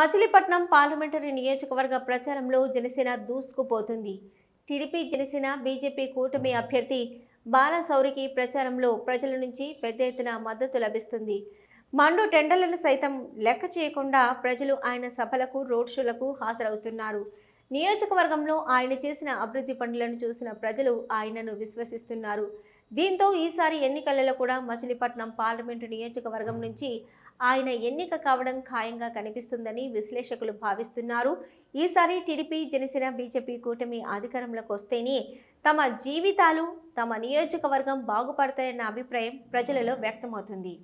Machilipatnam parliamentary నియోజకవర్గ ప్రచారంలో జనసేన దూసుకుపోతుంది. టీడీపీ జనసేన బీజేపీ కూటమి అభ్యర్థి బాలసౌరికి ప్రచారంలో ప్రజల నుంచి పెద్ద ఎత్తున మద్దతు లభిస్తుంది. మండు టెండర్లను సైతం లెక్క చేయకుండా ప్రజలు ఆయన సభలకు రోడ్ షోలకు హాజరవుతున్నారు. నియోజకవర్గంలో ఆయన చేసిన అభివృద్ధి పనులను చూసిన ప్రజలు ఆయనను విశ్వసిస్తున్నారు. దీంతో ఈసారి ఎన్నికలలో కూడా మచిలీపట్నం పార్లమెంటు నియోజకవర్గం నుంచి ఆయన ఎన్నిక కావడం ఖాయంగా కనిపిస్తుందని విశ్లేషకులు భావిస్తున్నారు. ఈసారి టీడీపీ జనసేన బీజేపీ కూటమి అధికారంలోకి వస్తేనే తమ జీవితాలు తమ నియోజకవర్గం బాగుపడతాయన్న అభిప్రాయం ప్రజలలో వ్యక్తమవుతుంది.